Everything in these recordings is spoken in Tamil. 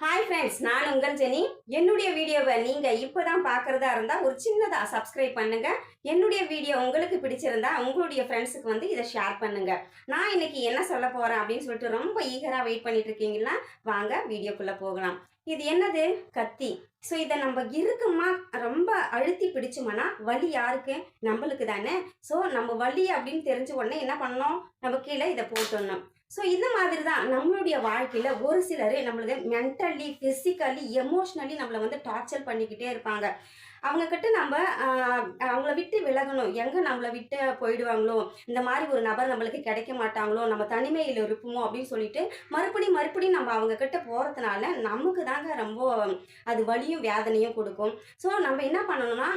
ஹாய் ஃப்ரெண்ட்ஸ் நான் உங்கள் ஜெனி. என்னுடைய வீடியோவை நீங்கள் இப்போ தான் பார்க்குறதா இருந்தால் ஒரு சின்னதாக சப்ஸ்கிரைப் பண்ணுங்கள் என்னுடைய வீடியோ உங்களுக்கு பிடிச்சிருந்தா உங்களுடைய ஃப்ரெண்ட்ஸுக்கு வந்து இதை ஷேர் பண்ணுங்கள் நான் இன்னைக்கு என்ன சொல்ல போகிறேன் அப்படின்னு சொல்லிட்டு ரொம்ப ஈகராக வெயிட் பண்ணிட்டு இருக்கீங்களா வாங்க வீடியோக்குள்ளே போகலாம். இது என்னது? கத்தி. ஸோ இதை நம்ம இருக்குமா ரொம்ப அழுத்தி பிடிச்சோம்னா வலி யாருக்கு? நம்மளுக்கு தானே. ஸோ நம்ம வலி அப்படின்னு தெரிஞ்ச உடனே என்ன பண்ணணும்? நம்ம கீழே இதை போட்டுடணும். ஸோ இந்த மாதிரி தான் நம்மளுடைய வாழ்க்கையில் ஒரு சிலர் நம்மளுக்கு மென்டலி ஃபிசிக்கலி எமோஷ்னலி நம்மளை வந்து டார்ச்சர் பண்ணிக்கிட்டே இருப்பாங்க. அவங்கக்கிட்ட நம்ம அவங்கள விட்டு விலகணும். எங்கே நம்மளை விட்டு போயிடுவாங்களோ? இந்த மாதிரி ஒரு நபர் நம்மளுக்கு கிடைக்க மாட்டாங்களோ? நம்ம தனிமையில் இருப்போமோ? அப்படின்னு சொல்லிட்டு மறுபடியும் மறுபடியும் நம்ம அவங்கக்கிட்ட போகிறதுனால நமக்கு தாங்க ரொம்ப அது வலியும் வேதனையும் கொடுக்கும். ஸோ நம்ம என்ன பண்ணணும்னா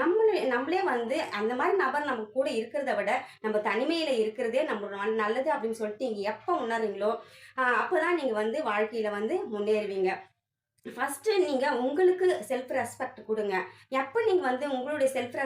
நம்மளே நம்மளே வந்து அந்த மாதிரி நபர் நம்ம கூட இருக்கிறத விட நம்ம தனிமையில் இருக்கிறதே நம்ம நல்லது அப்படின்னு சொல்லிட்டு நீங்கள் எப்போ உணர்றீங்களோ அப்போ தான் நீங்கள் வந்து வாழ்க்கையில் வந்து முன்னேறுவீங்க. ஃபஸ்ட்டு நீங்கள் உங்களுக்கு செல்ஃப் ரெஸ்பெக்ட் கொடுங்க. எப்போ நீங்கள் வந்து உங்களுடைய செல்ஃப்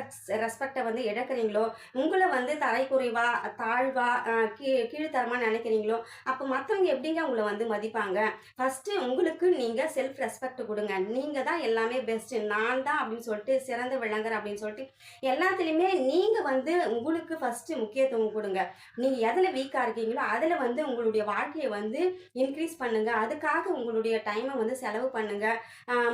ரெஸ்பெக்டை வந்து இழக்கிறீங்களோ உங்களை வந்து தரைக்குறைவா தாழ்வா அஹ், கீ கீழ்த்தரமாக நினைக்கிறீங்களோ அப்போ மற்றவங்க எப்படிங்க உங்களை வந்து மதிப்பாங்க? ஃபஸ்ட்டு உங்களுக்கு நீங்கள் செல்ஃப் ரெஸ்பெக்ட் கொடுங்க. நீங்கள் தான் எல்லாமே பெஸ்ட்டு நான் தான் அப்படின்னு சொல்லிட்டு சிறந்து விளங்குற அப்படின்னு சொல்லிட்டு எல்லாத்துலேயுமே நீங்கள் வந்து உங்களுக்கு ஃபஸ்ட்டு முக்கியத்துவம் கொடுங்க. நீங்கள் எதில் வீக்காக இருக்கீங்களோ அதில் வந்து உங்களுடைய வாழ்க்கையை வந்து இன்க்ரீஸ் பண்ணுங்கள் அதுக்காக உங்களுடைய டைமை வந்து செலவு பண்ணுங்கள்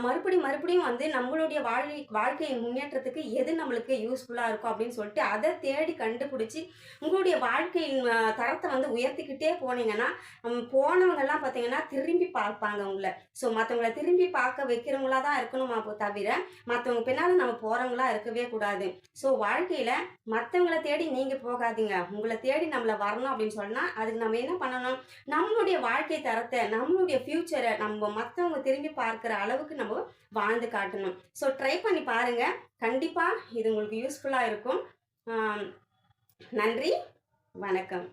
மறுபடியும் மறுபடியும் வந்து நம்மளுடைய வாழ்க்கை வாழ்க்கை முன்னேற்றத்துக்கு எது நம்மளுக்கு யூஸ்ஃபுல்லாக இருக்கும் அப்படின்னு சொல்லிட்டு அதை தேடி கண்டுபிடிச்சி உங்களுடைய வாழ்க்கையின் தரத்தை வந்து உயர்த்திக்கிட்டே போனீங்கன்னா போனவங்கெல்லாம் பார்த்தீங்கன்னா திரும்பி பார்ப்பாங்க உங்களை. ஸோ மற்றவங்கள திரும்பி பார்க்க வைக்கிறவங்களா தான் இருக்கணுமா தவிர மற்றவங்க பின்னால் நம்ம போகிறவங்களா இருக்கவே கூடாது. ஸோ வாழ்க்கையில் மற்றவங்கள தேடி நீங்கள் போகாதீங்க. உங்களை தேடி நம்மளை வரணும் அப்படின்னு சொன்னால் அதுக்கு நம்ம என்ன பண்ணணும்? நம்மளுடைய வாழ்க்கை தரத்தை நம்மளுடைய ஃப்யூச்சரை நம்ம மற்றவங்க திரும்பி பார்க்குற அளவுக்கு நம்ம வாழ்ந்து காட்டணும். ஸோ ட்ரை பண்ணி பாருங்கள் கண்டிப்பாக இது உங்களுக்கு யூஸ்ஃபுல்லாக இருக்கும். நன்றி. வணக்கம்.